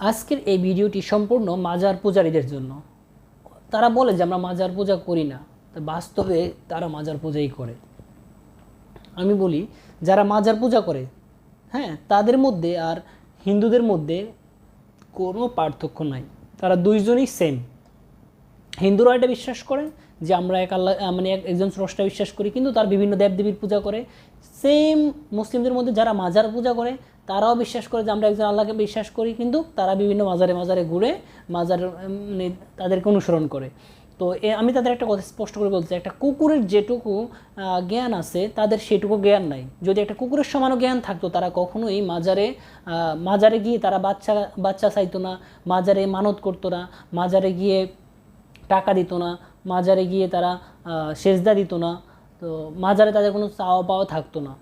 আজকের এই ভিডিওটি সম্পূর্ণ মাজার পূজারীদের জন্য। তারা বলে যে, আমরা মাজার পূজা করি না। বাস্তবে তারা মাজার পূজাই করে। আমি বলি, যারা মাজার পূজা করে হ্যাঁ তাদের মধ্যে আর হিন্দুদের মধ্যে কোনো পার্থক্য নাই। তারা দুইজনই সেম হিন্দুরা এটা বিশ্বাস করে যে, আমরা এক আল্লাহ মানে এক- একজন স্রষ্টা বিশ্বাস করি। কিন্তু তার বিভিন্ন দেবদেবীর পূজা করে। সেম মুসলিমদের মধ্যে যারা মাজার পূজা করে তারাও বিশ্বাস করে যে আমরা একজন আল্লাহকে বিশ্বাস করি, কিন্তু তারা বিভিন্ন মাজারে মাজারে ঘুরে, মাজার তাদেরকে অনুসরণ করে। তো এ, আমি তাদের একটা কথা স্পষ্ট করে বলতে একটা কুকুরের যেটুকু জ্ঞান আছে, তাদের সেটুকু জ্ঞান নাই। যদি একটা কুকুরের সমানও জ্ঞান থাকতো, তারা কখনোই মাজারে মাজারে গিয়ে তারা বাচ্চা বাচ্চা চাইতো না, মাজারে মানত করতো না, মাজারে গিয়ে টাকা দিত না, মাজারে গিয়ে তারা সেজদা দিত না, তো মাজারে তাদের কোনো চাওয়া পাওয়া থাকতো না।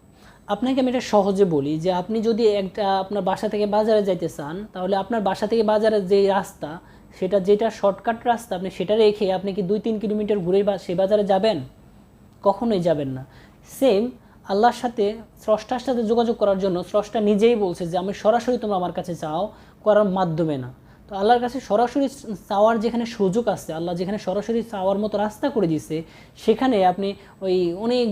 আপনাকে আমি এটা সহজে বলি যে আপনি যদি একটা আপনার বাসা থেকে বাজারে যাইতে চান, তাহলে আপনার বাসা থেকে বাজারের যে রাস্তা, সেটা যেটা শর্টকাট রাস্তা, আপনি সেটা রেখে আপনি কি দুই তিন কিলোমিটার ঘুরে বা সে বাজারে যাবেন? কখনোই যাবেন না। সেম আল্লাহর সাথে, স্রষ্টার সাথে যোগাযোগ করার জন্য স্রষ্টা নিজেই বলছে যে, আমি সরাসরি তোমরা আমার কাছে চাও করার মাধ্যমে না। তো আল্লাহর কাছে সরাসরি চাওয়ার যেখানে সুযোগ আছে, আল্লাহ যেখানে সরাসরি চাওয়ার মতো রাস্তা করে দিছে সেখানে আপনি ওই অনেক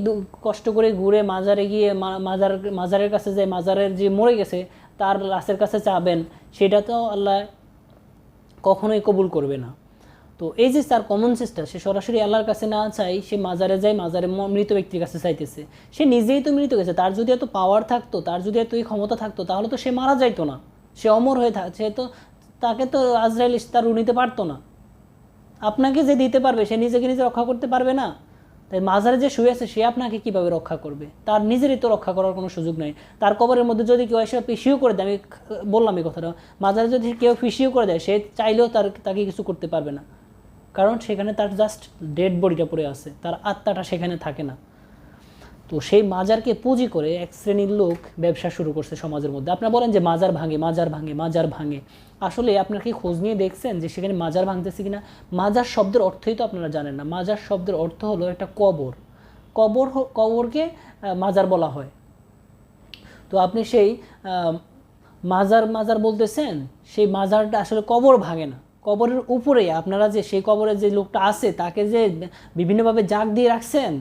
কষ্ট করে ঘুরে মাজারে গিয়ে মাজার, মাজারের কাছে যে মাজারের যে মরে গেছে, তার লাশের কাছে চাবেন, সেটা তো আল্লাহ কখনোই কবুল করবে না। তো এই যে তার কমন সেন্সটা সে সরাসরি আল্লাহর কাছে না চাই, সে মাজারে যায়, মাজারে মৃত ব্যক্তির কাছে চাইতেছে। সে নিজেই তো মৃত গেছে, তার যদি এত পাওয়ার থাকতো, তার যদি এত ক্ষমতা থাকতো, তাহলে তো সে মারা যাইতো না। সে অমর হয়ে থাক সে তো তাকে তো আজরাইল তার নিতে পারতো না। আপনাকে যে দিতে পারবে, সে নিজেকে নিজে রক্ষা করতে পারবে না। তাই মাজারে যে শুয়ে আছে, সে আপনাকে কীভাবে রক্ষা করবে? তার নিজেরই তো রক্ষা করার কোনো সুযোগ নেই। তার কবরের মধ্যে যদি কেউ এসে পিসিও করে দেয়, আমি বললাম এই কথাটা, মাজারে যদি কেউ পিসিও করে দেয়, সে চাইলেও তার, তাকে কিছু করতে পারবে না। কারণ সেখানে তার জাস্ট ডেড বডিটা পড়ে আছে, তার আত্মাটা সেখানে থাকে না। তো সেই মাজারকে পুঁজি করে এক শ্রেণির লোক ব্যবসা শুরু করছে সমাজের মধ্যে। আপনারা বলেন যে মাজার ভাঙে মাজার ভাঙে মাজার ভাঙে। আসলে আপনারা কি খোঁজ নিয়ে দেখছেন যে সেখানে মাজার ভাঙতেছে কিনা? মাজার শব্দের অর্থই তো আপনারা জানেন না। মাজার শব্দের অর্থ হলো একটা কবর। কবর কবরকে মাজার বলা হয়। তো আপনি সেই মাজার মাজার বলতেছেন, সেই মাজারটা আসলে কবর ভাঙে না। কবরের উপরে আপনারা যে সেই কবরে যে লোকটা আছে, তাকে যে বিভিন্নভাবে জাগ দিয়ে রাখছেন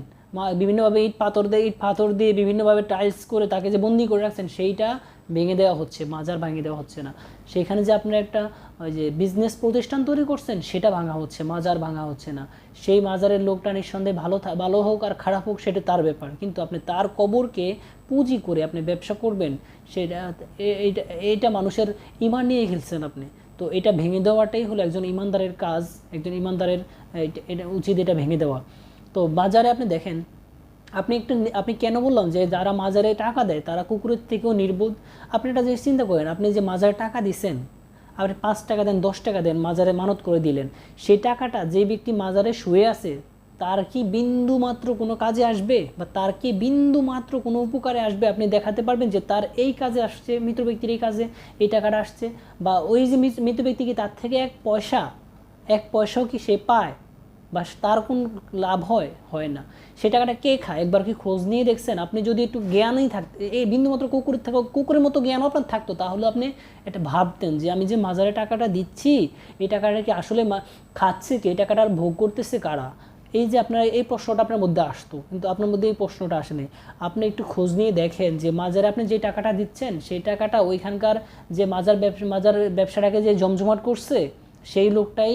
বিভিন্নভাবে ইট পাথর দিয়ে, ইট পাথর দিয়ে বিভিন্নভাবে টাইলস করে তাকে যে বন্দি করে রাখছেন, সেইটা ভেঙে দেওয়া হচ্ছে, মাজার ভাঙিয়ে দেওয়া হচ্ছে না। সেখানে যে আপনারা একটা, ওই যে বিজনেস প্রতিষ্ঠান তৈরি করছেন, সেটা ভাঙা হচ্ছে, মাজার ভাঙা হচ্ছে না। সেই মাজারের লোকটা নিঃসন্দেহে ভালো ভালো হোক আর খারাপ হোক, সেটা তার ব্যাপার। কিন্তু আপনি তার কবরকে পুঁজি করে আপনি ব্যবসা করবেন, সেটা এইটা এইটা মানুষের ইমান নিয়ে খেলছেন আপনি। তো এটা ভেঙে দেওয়াটাই হলো একজন ইমানদারের কাজ, একজন ইমানদারের এটা উচিত এটা ভেঙে দেওয়া। তো বাজারে আপনি দেখেন, আপনি একটু আপনি কেন বললাম যে যারা মাজারে টাকা দেয়, তারা কুকুরের থেকেও নির্বোধ। আপনি এটা যে চিন্তা করেন, আপনি যে মাজারে টাকা দিছেন, আপনি পাঁচ টাকা দেন, দশ টাকা দেন, মাজারে মানত করে দিলেন, সেই টাকাটা যে ব্যক্তি মাজারে শুয়ে আছে, তার কি বিন্দু মাত্র কোনো কাজে আসবে? বা তার কি বিন্দু মাত্র কোনো উপকারে আসবে? আপনি দেখাতে পারবেন যে তার এই কাজে আসছে, মৃত ব্যক্তির এই কাজে, এই টাকাটা আসছে, বা ওই যে মৃত ব্যক্তি কি তার থেকে এক পয়সা, এক পয়সাও কি সে পায়? বা তার কোন লাভ হয়? হয় না। সে টাকাটা কে খায়? একবার কি খোঁজ নিয়ে দেখছেন? আপনি যদি একটু জ্ঞানই থাকতে এই বিন্দুমাত্র কুকুরের থাকা, কুকুরের মতো জ্ঞান আপনার থাকতো, তাহলে আপনি এটা ভাবতেন যে আমি যে মাজারে টাকাটা দিচ্ছি, এই টাকাটা কি আসলে খাচ্ছে কি? এই টাকাটা আর ভোগ করতেছে কারা? এই যে আপনার, এই প্রশ্নটা আপনার মধ্যে আসতো, কিন্তু আপনার মধ্যে এই প্রশ্নটা আসেনি। আপনি একটু খোঁজ নিয়ে দেখেন যে মাজারে আপনি যে টাকাটা দিচ্ছেন, সেই টাকাটা ওইখানকার যে মাজার ব্যবসা, মাজার ব্যবসাটাকে যে জমজমাট করছে সেই লোকটাই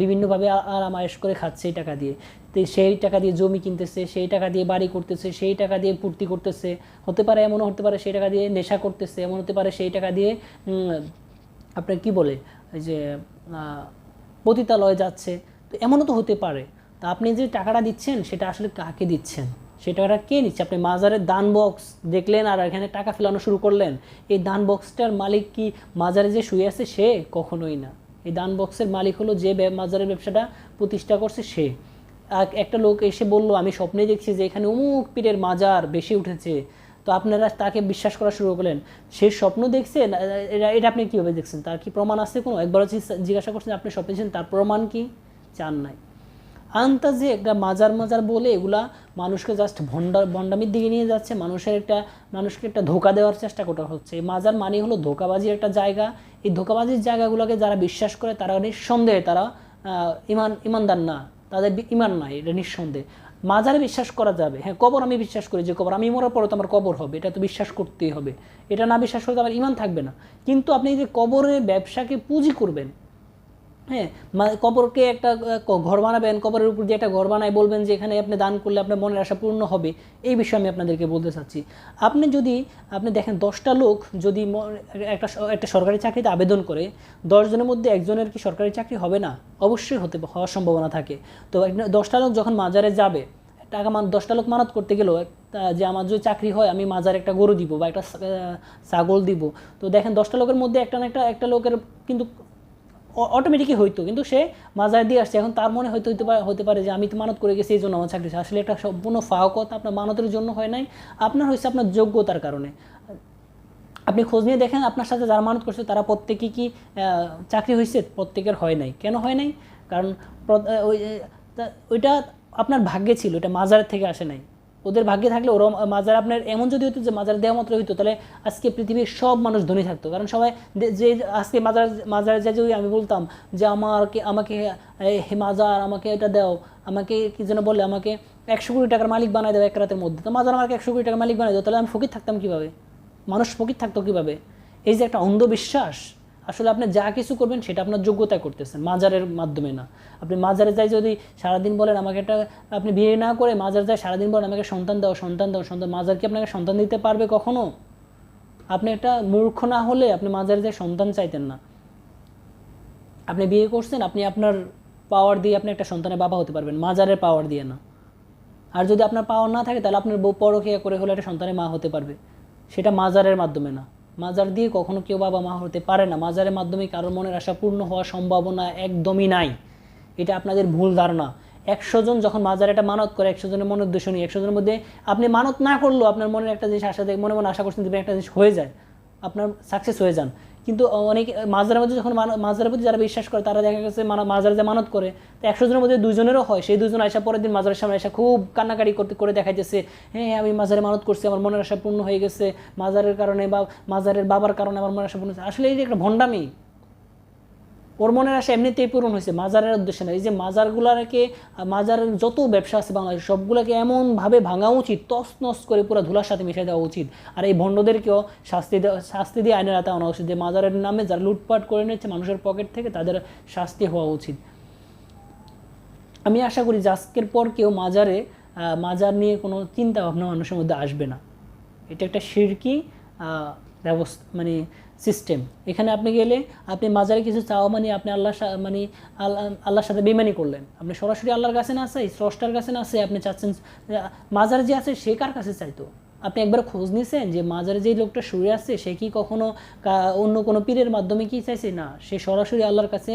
বিভিন্নভাবে আরামায়েশ করে খাচ্ছে এই টাকা দিয়ে। তো সেই টাকা দিয়ে জমি কিনতেছে, সেই টাকা দিয়ে বাড়ি করতেছে, সেই টাকা দিয়ে পূর্তি করতেছে। হতে পারে এমনও হতে পারে, সেই টাকা দিয়ে নেশা করতেছে এমন হতে পারে সেই টাকা দিয়ে আপনার কি বলে যে পতিতালয়ে যাচ্ছে। তো এমনও তো হতে পারে। তা আপনি যে টাকাটা দিচ্ছেন, সেটা আসলে কাকে দিচ্ছেন? সেই টাকাটা কে নিচ্ছে? আপনি মাজারের দান বক্স দেখলেন আর এখানে টাকা ফেলানো শুরু করলেন। এই দান বক্সটার মালিক কি মাজারে যে শুয়ে আছে, সে? কখনোই না। এই দান বক্সের মালিক হলো যে মাজারের ব্যবসাটা প্রতিষ্ঠা করছে সে। একটা লোক এসে বলল, আমি স্বপ্নে দেখছি যে এখানে অমুক পীরের মাজার বেশি উঠেছে। তো আপনারা তাকে বিশ্বাস করা শুরু করলেন। সে স্বপ্ন দেখছে এটা আপনি কীভাবে দেখছেন? তার কি প্রমাণ আছে কোনো? একবার জিজ্ঞাসা করছেন, আপনি স্বপ্নে তার প্রমাণ কি? চান নাই। আন্তাজে একটা মাজার মাজার বলে এগুলা মানুষকে জাস্ট ভণ্ডা ভণ্ডামির দিকে নিয়ে যাচ্ছে, মানুষের একটা মানুষকে একটা ধোকা দেওয়ার চেষ্টা করা হচ্ছে। এই মাজার মানে হলো ধোকাবাজির একটা জায়গা। এই ধোকাবাজির জায়গাগুলোকে যারা বিশ্বাস করে তারা নিঃসন্দেহে তারা ইমান ইমানদার না। তাদের ইমান নাই, এটা নিঃসন্দেহে। মাজারে বিশ্বাস করা যাবে। হ্যাঁ কবর আমি বিশ্বাস করি যে কবর। আমি মরার পরে তো আমার কবর হবে, এটা তো বিশ্বাস করতেই হবে। এটা না বিশ্বাস করলে তো আমার ইমান থাকবে না। কিন্তু আপনি যে কবরের ব্যবসাকে পুঁজি করবেন হ্যাঁ মা- কবরকে একটা ঘর বানাবেন, কবরের উপর যে একটা ঘর বানায় বলবেন যে এখানে আপনি দান করলে আপনার মনের আশা পূর্ণ হবে। এই বিষয়ে আমি আপনাদেরকে বলতে চাচ্ছি। আপনি যদি, আপনি দেখেন দশটা লোক যদি একটা একটা সরকারি চাকরিতে আবেদন করে দশজনের মধ্যে একজনের কি সরকারি চাকরি হবে না? অবশ্যই হতে, হওয়ার সম্ভাবনা থাকে। তো দশটা লোক যখন মাজারে যাবে, টাকা মান, দশটা লোক মানত করতে গেল যে আমার যদি চাকরি হয়, আমি মাজার একটা গরু দিব বা একটা ছাগল দিব। তো দেখেন দশটা লোকের মধ্যে একটা না একটা একটা লোকের কিন্তু অটোমেটিকই হইতো, কিন্তু সে মাজার দিয়ে আসছে। এখন তার মনে হয়তো হইতে পারে হতে পারে যে আমি তো মানত করে গেছি, এই জন্য আমার চাকরি। আসলে একটা সম্পূর্ণ ফাও কথা আপনার মানতের জন্য হয় নাই, আপনার হয়েছে আপনার যোগ্যতার কারণে। আপনি খোঁজ নিয়ে দেখেন, আপনার সাথে যারা মানত করছে, তারা প্রত্যেকে কি চাকরি হয়েছে প্রত্যেকের হয় নাই। কেন হয় নাই? কারণ ওই ওইটা আপনার ভাগ্যে ছিল এটা মাজারের থেকে আসে নাই। ওদের ভাগ্যে থাকলে ওরা মাজার আপনার এমন যদি হতো যে মাজার দেওয়া মাত্র হইতো, তাহলে আজকে পৃথিবীর সব মানুষ ধনী থাকতো। কারণ সবাই যে আজকে মাজার, মাজারে যে যদি আমি বলতাম যে আমাকে আমাকে হে মাজার, আমাকে এটা দাও, আমাকে কি যেন বলে, আমাকে একশো কোটি টাকার মালিক বানাই দেবে এক রাতের মধ্যে। তো মাজার আমাকে একশো কোটি টাকার মালিক বানাই দেবো তাহলে আমি ফকির থাকতাম কীভাবে? মানুষ ফকির থাকতো কীভাবে? এই যে একটা অন্ধবিশ্বাস। আসলে আপনি যা কিছু করবেন সেটা আপনার যোগ্যতা করতেছেন, মাজারের মাধ্যমে না। আপনি মাজারে যাই যদি সারাদিন বলেন আমাকে একটা, আপনি বিয়ে না করে মাজার যায় সারাদিন বলেন আমাকে সন্তান দাও সন্তান দাও, সন্তান, মাজার কি আপনাকে সন্তান দিতে পারবে কখনো? আপনি একটা মূর্খ না হলে আপনি মাজারে যায় সন্তান চাইতেন না। আপনি বিয়ে করছেন, আপনি আপনার পাওয়ার দিয়ে আপনি একটা সন্তানের বাবা হতে পারবেন, মাজারের পাওয়ার দিয়ে না। আর যদি আপনার পাওয়ার না থাকে, তাহলে আপনার বউ পরকিয়া করে হলে একটা সন্তানের মা হতে পারবে। সেটা মাজারের মাধ্যমে না। মাজার দিয়ে কখনো কেউ বাবা মা হতে পারে না। মাজারের মাধ্যমে কারোর মনের আশা পূর্ণ হওয়ার সম্ভাবনা একদমই নাই। এটা আপনাদের ভুল ধারণা। একশো জন যখন মাজার এটা মানত করে, একশো জনের মনের উদ্দেশ্য নিয়ে, একশো জনের মধ্যে আপনি মানত না করলেও আপনার মনের একটা জিনিস আশা মনে মনে আশা করছেন দেবেন একটা জিনিস হয়ে যায়। আপনার সাকসেস হয়ে যান। কিন্তু অনেক মাজারের মধ্যে যখন মাজারের প্রতি যারা বিশ্বাস করে, তারা দেখা গেছে মাজারে যে মানত করে, তো একশো জনের মধ্যে দুজনেরও হয়। সেই দুজন আসা পরের দিন মাজারের সামনে আসা খুব কান্নাকাটি করতে করে দেখাইতেছে হ্যাঁ আমি মাজারে মানত করছি, আমার মনের আশা পূর্ণ হয়ে গেছে মাজারের কারণে বা মাজারের বাবার কারণে আমার মনের আশা পূর্ণ হয়েছে। আসলে এই যে একটা ভণ্ডামি ওর মনের আশা এমনিতেই পূরণ হয়েছে, মাজারের উদ্দেশ্যে না। এই যে মাজারগুলাকে, মাজারের যত ব্যবসা আছে বাংলাদেশ, সবগুলোকে এমনভাবে ভাঙা উচিত তস নস করে পুরো ধুলার সাথে মিশিয়ে দেওয়া উচিত। আর এই ভণ্ডদেরকেও শাস্তি দেওয়া, শাস্তি দিয়ে আইনের আতা আনা উচিত যে মাজারের নামে যারা লুটপাট করে নিচ্ছে মানুষের পকেট থেকে, তাদের শাস্তি হওয়া উচিত। আমি আশা করি যে আজকের পর কেউ মাজারে মাজার নিয়ে কোনো চিন্তা ভাবনা মানুষের মধ্যে আসবে না। এটা একটা শিরকি ব্যবস্থা মানে সিস্টেম এখানে আপনি গেলে আপনি মাজারে কিছু চাওয়া মানে আপনি আল্লাহ মানে আল্লাহ আল্লাহর সাথে বেমানি করলেন। আপনি সরাসরি আল্লাহর কাছে না আছে স্রষ্টার কাছে না আছে আপনি চাচ্ছেন মাজার যে আছে সে কার কাছে চাইতো? আপনি একবার খোঁজ নিয়েছেন যে মাজারে যে লোকটা শুয়ে আছে, সে কি কখনো অন্য কোনো পীরের মাধ্যমে কি চাইছে? না, সে সরাসরি আল্লাহর কাছে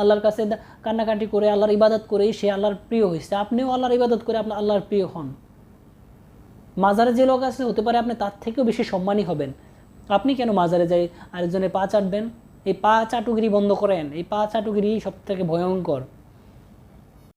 আল্লাহর কাছে কান্নাকাটি করে, আল্লাহর ইবাদত করেই সে আল্লাহর প্রিয় হয়েছে। আপনিও আল্লাহর ইবাদত করে আপনার আল্লাহর প্রিয় হন। মাজারে যে লোক আছে, হতে পারে আপনি তার থেকেও বেশি সম্মানী হবেন। আপনি কেন মাজারে যাই, আরেকজনের পা চাটবেন? এই পা চাটুগিরি বন্ধ করেন। এই পা চাটুগিরি সব থেকে ভয়ঙ্কর।